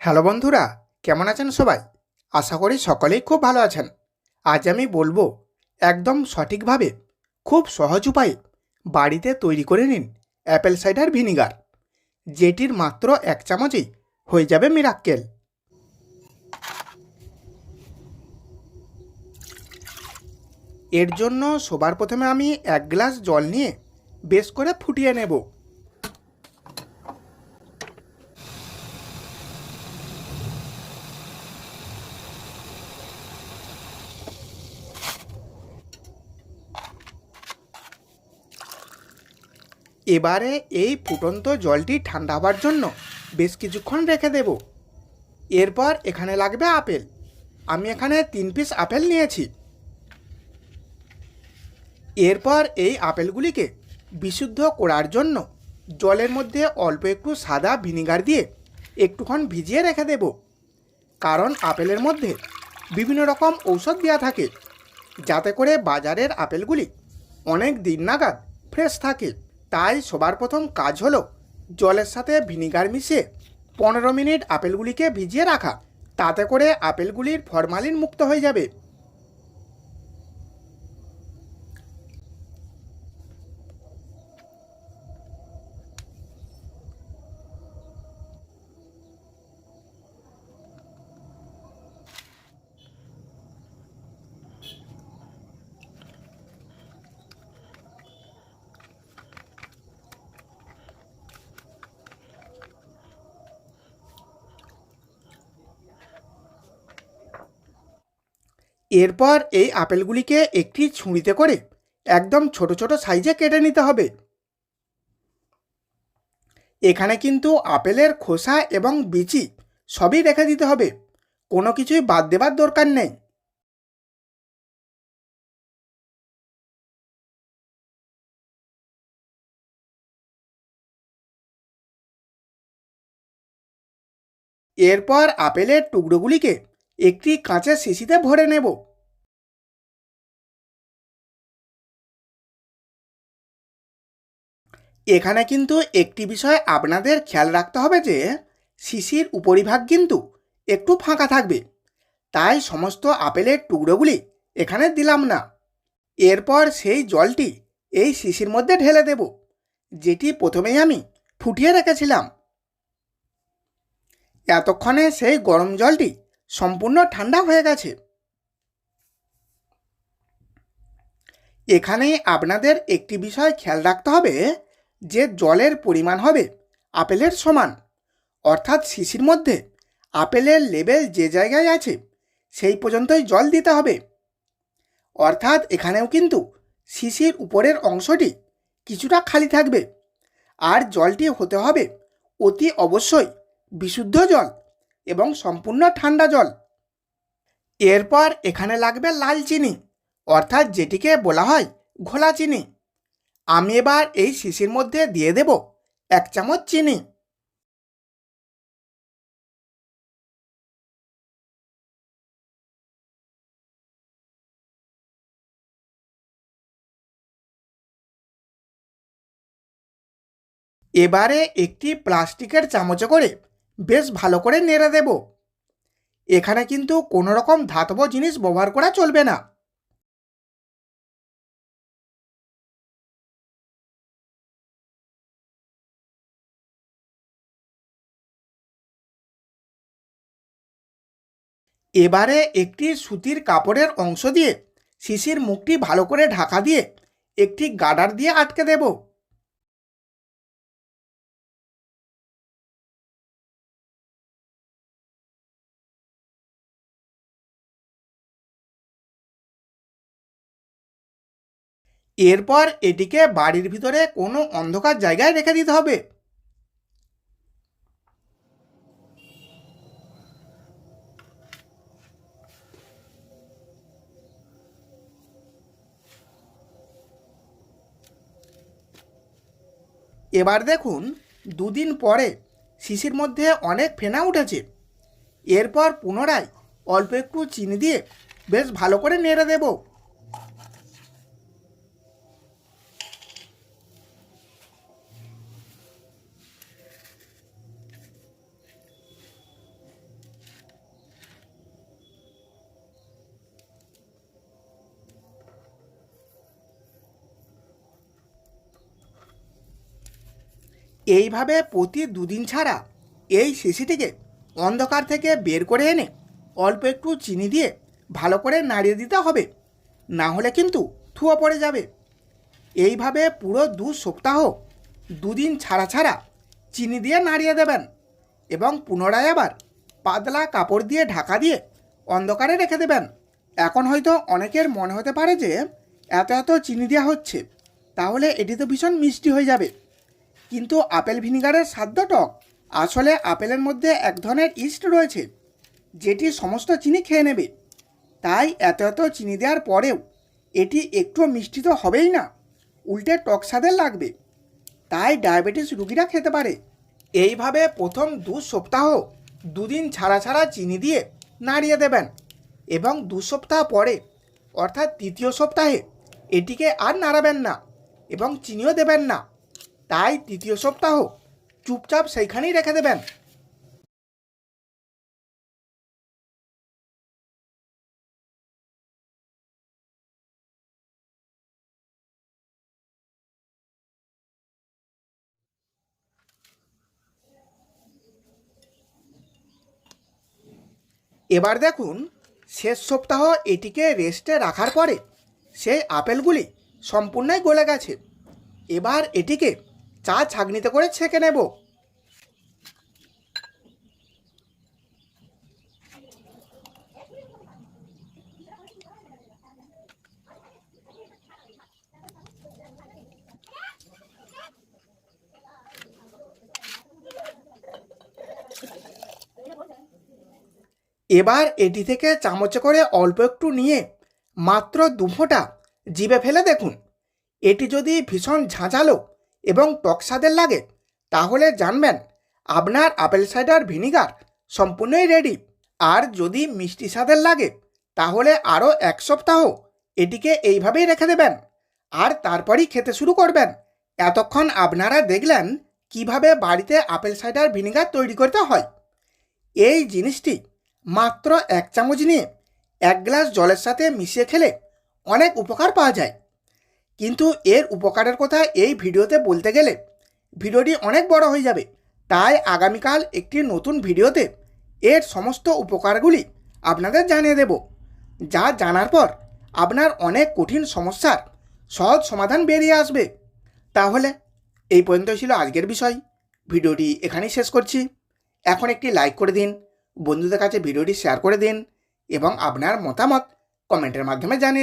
Hello বন্ধুরা, কেমন আছেন সবাই? আশা করি সকলেই খুব ভালো আছেন। আজ আমি বলব, একদম সঠিকভাবে, খুব সহজ উপায়ে, বাড়িতে তৈরি করে নিন অ্যাপেল সাইডার ভিনিগার। যেটির মাত্র এক চামচেই হয়ে যাবে মিরাক্কেল। এর জন্য সবার প্রথমে আমি এক গ্লাস জল নিয়ে বেশ করে ফুটিয়ে নেব। এবারে এই ফুটন্ত জলটি ঠান্ডা হবার জন্য বেশ কিছুক্ষণ রেখে দেব। এরপর এখানে লাগবে আপেল। আমি এখানে তিন পিস আপেল নিয়েছি। এরপর এই আপেলগুলিকে বিশুদ্ধ করার জন্য জলের মধ্যে অল্প একটু সাদা ভিনিগার দিয়ে একটুক্ষণ ভিজিয়ে রেখে দেব। কারণ আপেলের মধ্যে বিভিন্ন রকম ঔষধ দেওয়া থাকে, যাতে করে বাজারের আপেলগুলি অনেক দিন নাগাদ ফ্রেশ থাকে। তাই সবার প্রথম কাজ হলো জলের সাথে ভিনিগার মিশিয়ে পনেরো মিনিট আপেলগুলিকে ভিজিয়ে রাখা। তাতে করে আপেলগুলির ফরমালিন মুক্ত হয়ে যাবে। এরপর এই আপেলগুলিকে একটি ছুঁড়িতে করে একদম ছোট ছোট সাইজে কেটে নিতে হবে। এখানে কিন্তু আপেলের খোসা এবং বিচি সবই রেখে দিতে হবে। কোনো কিছুই বাদ দেবার দরকার নেই। এরপর আপেলের টুকরোগুলিকে একটি কাঁচের শিশিতে ভরে নেব। এখানে কিন্তু একটি বিষয় আপনাদের খেয়াল রাখতে হবে যে, শিশির উপরিভাগ কিন্তু একটু ফাঁকা থাকবে। তাই সমস্ত আপেলের টুকরোগুলি এখানে দিলাম না। এরপর সেই জলটি এই শিশির মধ্যে ঢেলে দেব, যেটি প্রথমেই আমি ফুটিয়ে রেখেছিলাম। এতক্ষণে সেই গরম জলটি সম্পূর্ণ ঠান্ডা হয়ে গেছে। এখানে আপনাদের একটি বিষয় খেয়াল রাখতে হবে, যে জলের পরিমাণ হবে আপেলের সমান। অর্থাৎ শিশির মধ্যে আপেলের লেবেল যে জায়গায় আছে, সেই পর্যন্তই জল দিতে হবে। অর্থাৎ এখানেও কিন্তু শিশির উপরের অংশটি কিছুটা খালি থাকবে। আর জলটি হতে হবে অতি অবশ্যই বিশুদ্ধ জল। এবং সম্পূর্ণ ঠান্ডা জল। এরপর এখানে লাগবে লাল চিনি, অর্থাৎ যেটিকে বলা হয় ঘোলা চিনি। আমি এবার এই শিশির মধ্যে দিয়ে দেব এক চামচ চিনি। এবারে একটি প্লাস্টিকের চামচে করে বেশ ভালো করে নেড়ে দেব। এখানে কিন্তু কোনো রকম ধাতব জিনিস ব্যবহার করা চলবে না। এবারে একটি সুতির কাপড়ের অংশ দিয়ে শিশির মুখটি ভালো করে ঢাকা দিয়ে একটি গাডার দিয়ে আটকে দেব। এরপর এটিকে বাড়ির ভিতরে কোনো অন্ধকার জায়গায় রেখে দিতে হবে। এবার দেখুন, দুদিন পরে শিশির মধ্যে অনেক ফেনা উঠেছে। এরপর পুনরায় অল্প একটু চিনি দিয়ে বেশ ভালো করে নেড়ে দেবো। এইভাবে প্রতি দুদিন ছাড়া এই শিশিটিকে অন্ধকার থেকে বের করে এনে অল্প একটু চিনি দিয়ে ভালো করে নাড়িয়ে দিতে হবে। না হলে কিন্তু থুয়া পড়ে যাবে। এইভাবে পুরো দু সপ্তাহ দুদিন ছাড়া ছাড়া চিনি দিয়ে নাড়িয়ে দেবেন এবং পুনরায় আবার পাতলা কাপড় দিয়ে ঢাকা দিয়ে অন্ধকারে রেখে দেবেন। এখন হয়তো অনেকের মনে হতে পারে যে এত এত চিনি দেওয়া হচ্ছে, তাহলে এটি তো ভীষণ মিষ্টি হয়ে যাবে। কিন্তু আপেল ভিনিগারের স্বাদ টক আসলে আপেলের মধ্যে এক ধরনের ইস্ট রয়েছে, যেটি সমস্ত চিনি খেয়ে নেবে। তাই এত এত চিনি দেওয়ার পরেও এটি একটু মিষ্টি তো হবেই না, উল্টে টক স্বাদের লাগবে। তাই ডায়াবেটিস রুগীরা খেতে পারে। এইভাবে প্রথম দু সপ্তাহ দুদিন ছাড়া ছাড়া চিনি দিয়ে নাড়িয়ে দেবেন এবং দু সপ্তাহ পরে, অর্থাৎ তৃতীয় সপ্তাহে, এটিকে আর নাড়াবেন না এবং চিনিও দেবেন না। তাই তৃতীয় সপ্তাহ। চুপচাপ সেইখানেই রেখে দেবেন। এবার দেখুন, শেষ সপ্তাহ এটিকে রেস্টে রাখার পরে সেই আপেলগুলি সম্পূর্ণই গলে গেছে। এবার এটিকে চা ছাঁকনিতে করে ছেঁকে নেব। এবার এটি থেকে চামচে করে অল্প একটু নিয়ে মাত্র দু ফোঁটা জিভে ফেলে দেখুন। এটি যদি ভীষণ ঝাঁঝালো এবং টক স্বাদের লাগে, তাহলে জানবেন আপনার আপেল সাইডার ভিনিগার সম্পূর্ণই রেডি আর যদি মিষ্টি স্বাদের লাগে, তাহলে আরও এক সপ্তাহ এটিকে এইভাবেই রেখে দেবেন। আর তারপরই খেতে শুরু করবেন। এতক্ষণ আপনারা দেখলেন কীভাবে বাড়িতে আপেল সাইডার ভিনিগার তৈরি করতে হয়। এই জিনিসটি মাত্র এক চামচ নিয়ে এক গ্লাস জলের সাথে মিশিয়ে খেলে অনেক উপকার পাওয়া যায়। কিন্তু এর উপকারের কথা এই ভিডিওতে বলতে গেলে ভিডিওটি অনেক বড় হয়ে যাবে। তাই আগামীকাল একটি নতুন ভিডিওতে এর সমস্ত উপকারগুলি আপনাদের জানিয়ে দেব। যা জানার পর আপনার অনেক কঠিন সমস্যার সহজ সমাধান বেরিয়ে আসবে। তাহলে এই পর্যন্ত ছিল আজকের বিষয়। ভিডিওটি এখানেই শেষ করছি। এখন একটি লাইক করে দিন, বন্ধুদের কাছে ভিডিওটি শেয়ার করে দিন এবং আপনার মতামত কমেন্টের মাধ্যমে জানিয়ে